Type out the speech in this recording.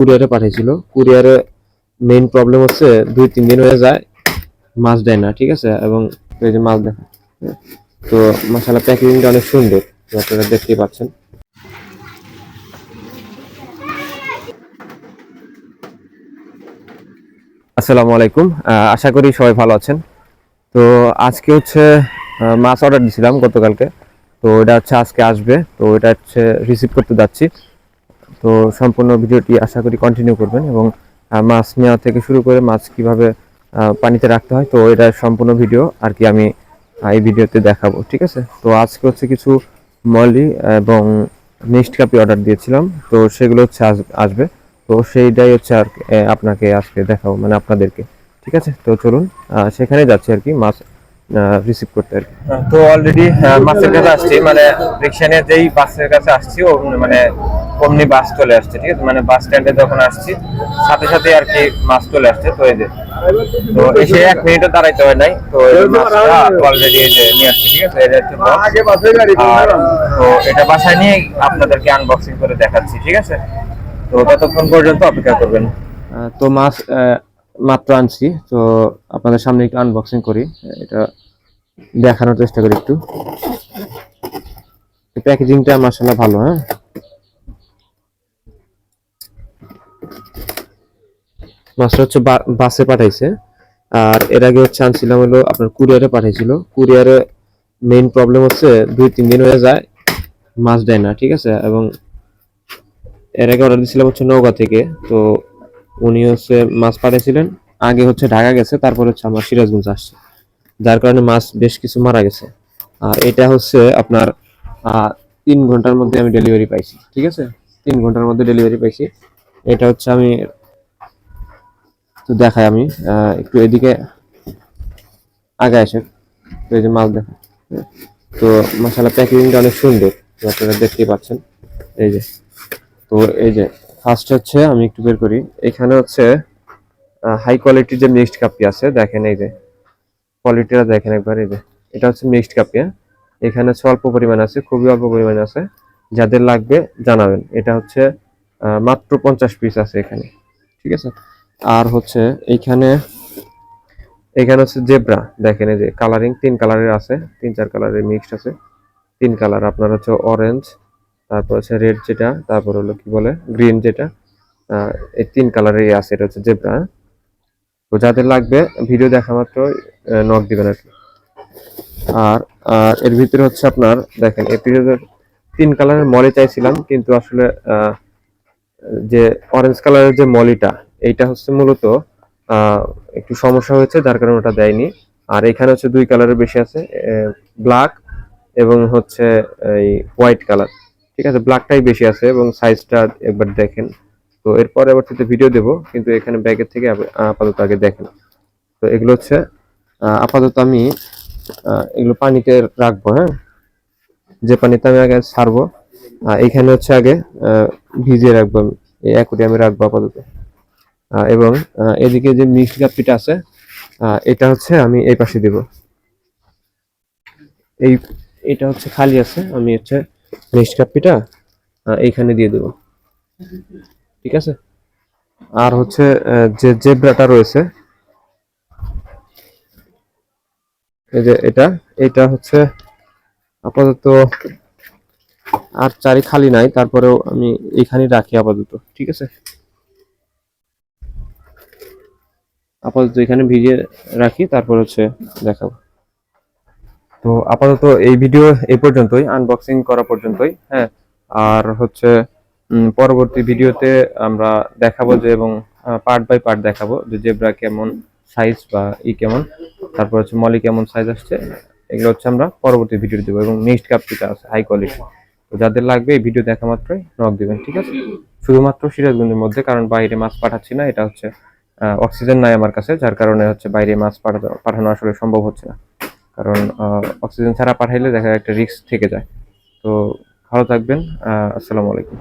কুরিয়ারে পাঠিয়েছিল কুরিয়ারে মেইন প্রবলেম হচ্ছে দুই, তিন দিন হয়ে যায়, মাছ দেয় না, ঠিক আছে? এবং এই যে মাছ দেখা তো মশালা প্যাকেজিংটা অনেক সুন্দর আপনারা দেখতেই পাচ্ছেন। আসসালামু আলাইকুম। আশা করি সবাই ভালো আছেন। তো আজকে হচ্ছে মাছ অর্ডার দিয়েছিলাম গতকালকে। তো এটা হচ্ছে আজকে আসবে। তো এটা হচ্ছে রিসিভ করতে যাচ্ছি। তো সম্পূর্ণ ভিডিওটি আশা করি কন্টিনিউ করবেন এবং মাছ নেওয়া থেকে শুরু করে মাছ কীভাবে পানিতে রাখতে হয়, তো এটা সম্পূর্ণ ভিডিও আর কি আমি এই ভিডিওতে দেখাবো, ঠিক আছে? তো আজকে হচ্ছে কিছু মলি এবং মিক্সড কাপি অর্ডার দিয়েছিলাম, তো সেগুলো হচ্ছে আস- আসবে। তো সেইটাই হচ্ছে আর আপনাকে আজকে দেখাবো মানে আপনাদেরকে, ঠিক আছে? তো চলুন সেখানে যাচ্ছি আর কি, মাছ রিসিভ করতে আর কি। তো অলরেডি মাছের কাছে আসছি মানে রিক্সা নিয়ে যেই বাসের কাছে আসছি মানে অমনি বাস চলে আসছে ঠিক আছে? মানে বাস স্ট্যান্ডে যখন আসছি সাথে সাথে আর কি মাছ চলে আসছে তো এই যে তো এসে এক মিনিটও দাঁড়াইতে হয় নাই তো অলরেডি এই যে নিয়ে আসছে ঠিক আছে? এটা হচ্ছে তো এটা বাসায় নিয়ে আপনাদেরকে আনবক্সিং করে দেখাচ্ছি ঠিক আছে? তো ততক্ষণ পর্যন্ত অপেক্ষা করবেন। তো মাছ আহ, মাত্র আনছি তো আপনাদের সামনে একটু আনবক্সিং করি। এটা দেখানোর চেষ্টা করি একটু। প্যাকেজিংটা মাসাল্লাহ ভালো হ্যাঁ? মাছটা হচ্ছে বাসে পাঠাইছে। আর এর আগে হচ্ছে আনছিলাম হলো আপনার কুরিয়ারে পাঠাইছিল। কুরিয়ারে মেইন প্রবলেম হচ্ছে দুই, তিন দিন হয়ে যায়, মাছ দেয় না, ঠিক আছে? এবং এর আগে অর্ডার দিয়েছিলাম হচ্ছে নৌকা থেকে। তো উনি হচ্ছে মাছ পাঠিয়েছিলেন আগে হচ্ছে ঢাকা গেছে, তারপর হচ্ছে আমার সিরাজগঞ্জ আসছে। যার কারণে মাছ বেশ কিছু মারা গেছে। আর এটা হচ্ছে আপনার তিন ঘণ্টার মধ্যে আমি ডেলিভারি পাইছি, ঠিক আছে? তিন ঘণ্টার মধ্যে ডেলিভারি পাইছি। এটা হচ্ছে আমি তো দেখাই আমি একটু এদিকে আগে আসে এই যে মাছ দেখা। তো মশালা প্যাকেজিংটা অনেক সুন্দর আপনারা দেখতেই পাচ্ছেন। এই যে, তো এই যে ফার্স্ট হচ্ছে আমি একটু বের করি। এখানে হচ্ছে হাই কোয়ালিটির যে মিক্সড কাপি আছে, দেখেন এই যে কোয়ালিটিটা দেখেন একবার, এই যে, এটা হচ্ছে মিক্সড কাপি হ্যাঁ? এখানে হচ্ছে অল্প পরিমাণ আছে, খুবই অল্প পরিমাণ আছে। যাদের লাগবে জানাবেন। এটা হচ্ছে মাত্র পঞ্চাশ পিস আছে এখানে, ঠিক আছে? আর হচ্ছে এইখানে এখানে হচ্ছে জেব্রা। দেখেন এই যে কালারিং তিন কালারের আছে, তিন চার কালারের মিক্সড আছে। তিন কালার আপনার হচ্ছে অরেঞ্জ তারপর হচ্ছে রেড যেটা, তারপর হলো কি বলে গ্রিন যেটা। এই তিন কালারেরই আছে, এটা হচ্ছে জেব্রা। তো যাদের লাগবে ভিডিও দেখা মাত্র নক দিবেন আর কি। আর আর এর ভিতরে হচ্ছে আপনার, দেখেন এপিসোডের তিন কালারের মলি চাইছিলাম, কিন্তু আসলে যে অরেঞ্জ কালারের যে মলিটা এইটা হচ্ছে মূলত একটু সমস্যা হয়েছে, যার কারণে ওটা দেয়নি। আর এখানে হচ্ছে দুই কালারের বেশি আছে ব্ল্যাক এবং হচ্ছে এই হোয়াইট কালার ঠিক আছে ব্ল্যাকটাই বেশি আছে এবং সাইজটা একবার দেখেন। তো এরপরে আবার তো ভিডিও দেবো, কিন্তু এখানে ব্যাগের থেকে আপাতত আগে দেখেন। তো এগুলো হচ্ছে আপাতত আমি এগুলো পানিতে রাখব হ্যাঁ? যে পানিতে আমি আগে ছাড়বো এখানে হচ্ছে আগে ভিজিয়ে রাখব আমি। এই অ্যাকুরিয়ামে রাখব আপাতত। এবং এদিকে যে মিক্সড কাপিটা আছে এটা হচ্ছে আমি এই পাশে দিব। এই, এটা হচ্ছে খালি আছে, আমি হচ্ছে মিক্সড কাপিটা এইখানে দিয়ে দেবো। ঠিক আছে? আর হচ্ছে যে জেব্রাটা রয়েছে, এই যে এটা এটা হচ্ছে আপাতত আর চারি খালি নাই, তারপরেও আমি এখানে রাখি আপাতত, ঠিক আছে? আপাতত এখানে ভিজিয়ে রাখি, তারপর হচ্ছে দেখাবো। তো আপাতত এই ভিডিও এই পর্যন্তই আনবক্সিং করা পর্যন্তই হ্যাঁ। আর হচ্ছে পরবর্তী ভিডিওতে আমরা দেখাবো যে এবং পার্ট বাই পার্ট দেখাবো যে জেব্রা কেমন সাইজ বা ই কেমন। তারপর হচ্ছে মলি কেমন সাইজ আসছে, এগুলো হচ্ছে আমরা পরবর্তী ভিডিও দেবো এবং নেক্সট কাপটিটা আছে হাই কোয়ালিটি তো যাদের লাগবে এই ভিডিও দেখা মাত্রই নক দেবেন, ঠিক আছে? শুধুমাত্র সিরাজগঞ্জের মধ্যে, কারণ বাইরে মাছ পাঠাচ্ছি না, এটা হচ্ছে অক্সিজেন নাই আমার কাছে, যার কারণে হচ্ছে বাইরে মাছ পাঠানো আসলে সম্ভব হচ্ছে না। কারণ অক্সিজেন ছাড়া পাঠাইলে দেখা যায় একটা রিস্ক থেকে যায়। তো ভালো থাকবেন আসসালামু আলাইকুম।